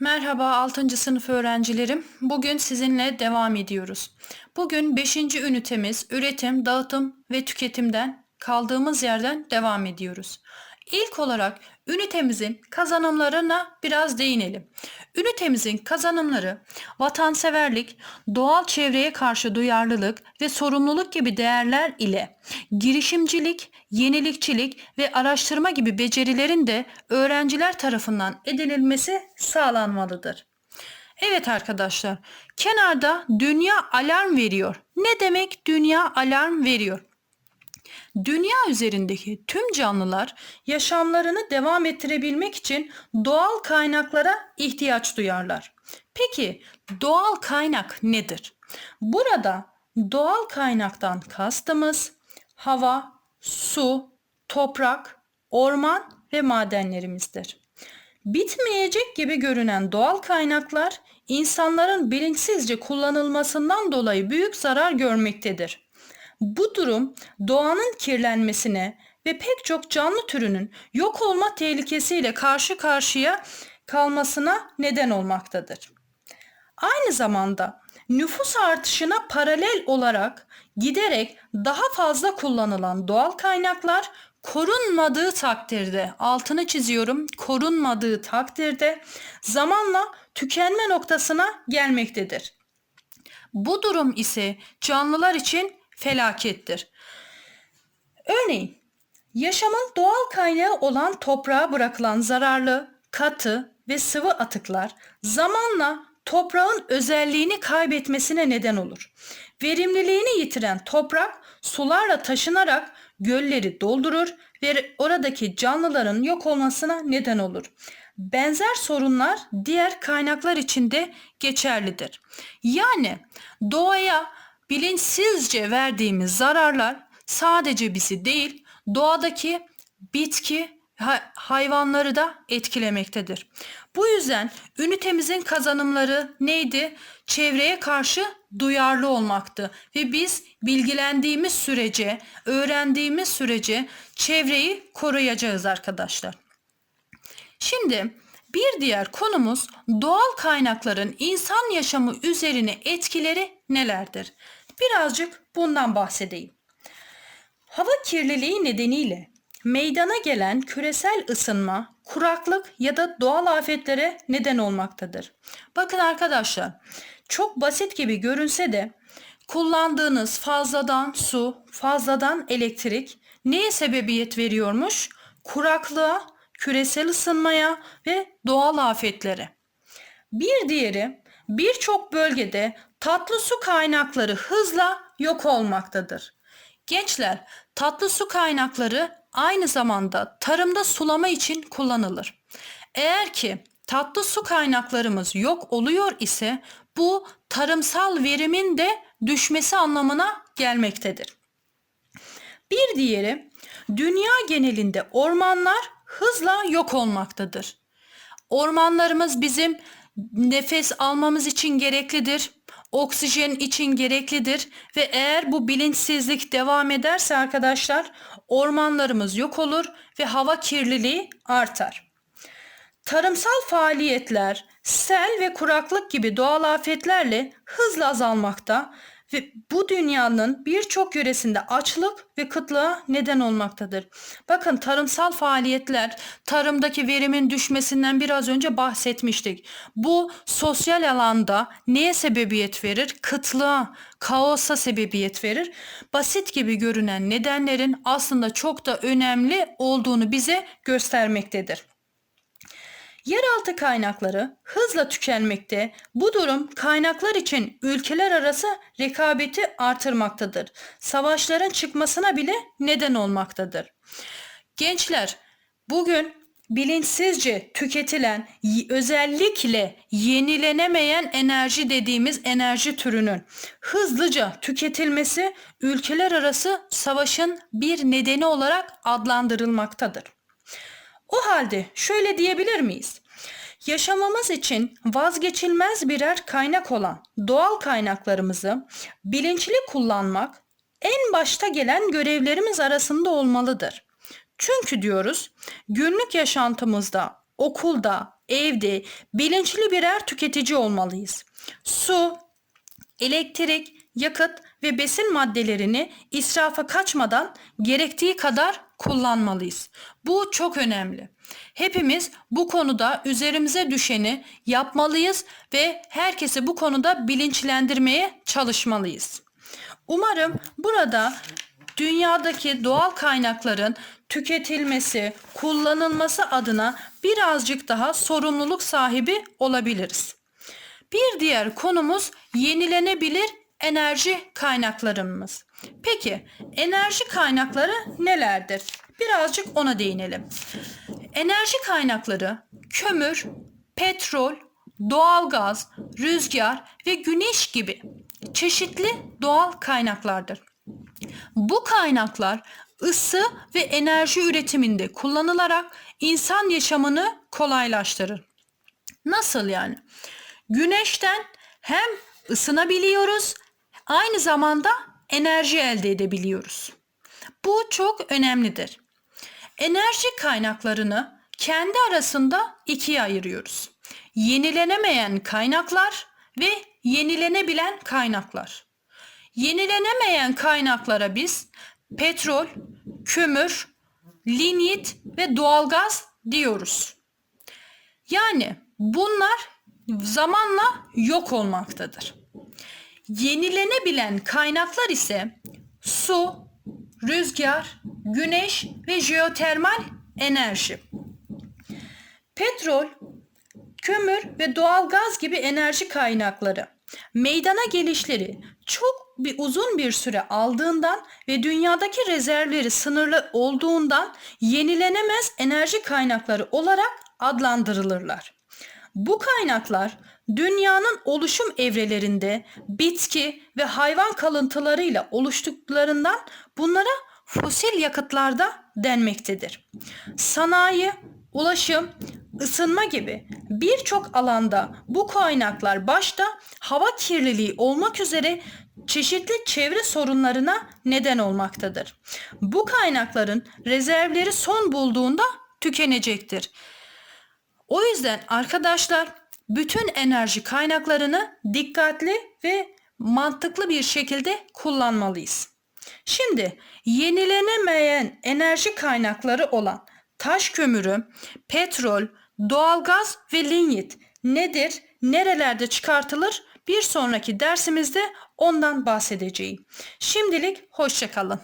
Merhaba 6. sınıf öğrencilerim. Bugün sizinle devam ediyoruz. Bugün 5. ünitemiz üretim, dağıtım ve tüketimden kaldığımız yerden devam ediyoruz. İlk olarak ünitemizin kazanımlarına biraz değinelim. Ünitemizin kazanımları vatanseverlik, doğal çevreye karşı duyarlılık ve sorumluluk gibi değerler ile girişimcilik, yenilikçilik ve araştırma gibi becerilerin de öğrenciler tarafından edinilmesi sağlanmalıdır. Evet arkadaşlar, kenarda dünya alarm veriyor. Ne demek dünya alarm veriyor? Dünya üzerindeki tüm canlılar yaşamlarını devam ettirebilmek için doğal kaynaklara ihtiyaç duyarlar. Peki doğal kaynak nedir? Burada doğal kaynaktan kastımız hava, su, toprak, orman ve madenlerimizdir. Bitmeyecek gibi görünen doğal kaynaklar insanların bilinçsizce kullanılmasından dolayı büyük zarar görmektedir. Bu durum doğanın kirlenmesine ve pek çok canlı türünün yok olma tehlikesiyle karşı karşıya kalmasına neden olmaktadır. Aynı zamanda nüfus artışına paralel olarak giderek daha fazla kullanılan doğal kaynaklar korunmadığı takdirde, altını çiziyorum, korunmadığı takdirde zamanla tükenme noktasına gelmektedir. Bu durum ise canlılar için felakettir. Örneğin yaşamın doğal kaynağı olan toprağa bırakılan zararlı, katı ve sıvı atıklar zamanla toprağın özelliğini kaybetmesine neden olur. Verimliliğini yitiren toprak sularla taşınarak gölleri doldurur ve oradaki canlıların yok olmasına neden olur. Benzer sorunlar diğer kaynaklar için de geçerlidir. Yani doğaya bilinçsizce verdiğimiz zararlar sadece bizi değil, doğadaki bitki hayvanları da etkilemektedir. Bu yüzden ünitemizin kazanımları neydi? Çevreye karşı duyarlı olmaktı ve biz bilgilendiğimiz sürece, öğrendiğimiz sürece çevreyi koruyacağız arkadaşlar. Şimdi bir diğer konumuz doğal kaynakların insan yaşamı üzerine etkileri nelerdir? Birazcık bundan bahsedeyim. Hava kirliliği nedeniyle meydana gelen küresel ısınma, kuraklık ya da doğal afetlere neden olmaktadır. Bakın arkadaşlar, çok basit gibi görünse de kullandığınız fazladan su, fazladan elektrik neye sebebiyet veriyormuş? Kuraklığa, küresel ısınmaya ve doğal afetlere. Bir diğeri birçok bölgede tatlı su kaynakları hızla yok olmaktadır. Gençler, tatlı su kaynakları aynı zamanda tarımda sulama için kullanılır. Eğer ki tatlı su kaynaklarımız yok oluyor ise bu tarımsal verimin de düşmesi anlamına gelmektedir. Bir diğeri dünya genelinde ormanlar hızla yok olmaktadır. Ormanlarımız bizim nefes almamız için gereklidir. Oksijen için gereklidir ve eğer bu bilinçsizlik devam ederse arkadaşlar ormanlarımız yok olur ve hava kirliliği artar. Tarımsal faaliyetler, sel ve kuraklık gibi doğal afetlerle hızla azalmakta ve bu dünyanın birçok yöresinde açlık ve kıtlığa neden olmaktadır. Bakın tarımsal faaliyetler, tarımdaki verimin düşmesinden biraz önce bahsetmiştik. Bu sosyal alanda neye sebebiyet verir? Kıtlığa, kaosa sebebiyet verir. Basit gibi görünen nedenlerin aslında çok da önemli olduğunu bize göstermektedir. Yeraltı kaynakları hızla tükenmekte. Bu durum kaynaklar için ülkeler arası rekabeti artırmaktadır. Savaşların çıkmasına bile neden olmaktadır. Gençler, bugün bilinçsizce tüketilen özellikle yenilenemeyen enerji dediğimiz enerji türünün hızlıca tüketilmesi ülkeler arası savaşın bir nedeni olarak adlandırılmaktadır. O halde şöyle diyebilir miyiz? Yaşamamız için vazgeçilmez birer kaynak olan doğal kaynaklarımızı bilinçli kullanmak en başta gelen görevlerimiz arasında olmalıdır. Çünkü diyoruz günlük yaşantımızda, okulda, evde bilinçli birer tüketici olmalıyız. Su, elektrik, yakıt ve besin maddelerini israfa kaçmadan gerektiği kadar kullanmalıyız. Bu çok önemli. Hepimiz bu konuda üzerimize düşeni yapmalıyız ve herkesi bu konuda bilinçlendirmeye çalışmalıyız. Umarım burada dünyadaki doğal kaynakların tüketilmesi, kullanılması adına birazcık daha sorumluluk sahibi olabiliriz. Bir diğer konumuz yenilenebilir enerji kaynaklarımız. Peki enerji kaynakları nelerdir? Birazcık ona değinelim. Enerji kaynakları kömür, petrol, doğalgaz, rüzgar ve güneş gibi çeşitli doğal kaynaklardır. Bu kaynaklar ısı ve enerji üretiminde kullanılarak insan yaşamını kolaylaştırır. Nasıl yani? Güneşten hem ısınabiliyoruz, aynı zamanda enerji elde edebiliyoruz. Bu çok önemlidir. Enerji kaynaklarını kendi arasında ikiye ayırıyoruz. Yenilenemeyen kaynaklar ve yenilenebilen kaynaklar. Yenilenemeyen kaynaklara biz petrol, kömür, linyit ve doğalgaz diyoruz. Yani bunlar zamanla yok olmaktadır. Yenilenebilen kaynaklar ise su, rüzgar, güneş ve jeotermal enerji. Petrol, kömür ve doğalgaz gibi enerji kaynakları meydana gelişleri çok bir uzun bir süre aldığından ve dünyadaki rezervleri sınırlı olduğundan yenilenemez enerji kaynakları olarak adlandırılırlar. Bu kaynaklar dünyanın oluşum evrelerinde bitki ve hayvan kalıntılarıyla oluştuklarından bunlara fosil yakıtlarda denmektedir. Sanayi, ulaşım, ısınma gibi birçok alanda bu kaynaklar başta hava kirliliği olmak üzere çeşitli çevre sorunlarına neden olmaktadır. Bu kaynakların rezervleri son bulduğunda tükenecektir. O yüzden arkadaşlar bütün enerji kaynaklarını dikkatli ve mantıklı bir şekilde kullanmalıyız. Şimdi yenilenemeyen enerji kaynakları olan taş kömürü, petrol, doğalgaz ve linyit nedir? Nerelerde çıkartılır? Bir sonraki dersimizde ondan bahsedeceğim. Şimdilik hoşçakalın.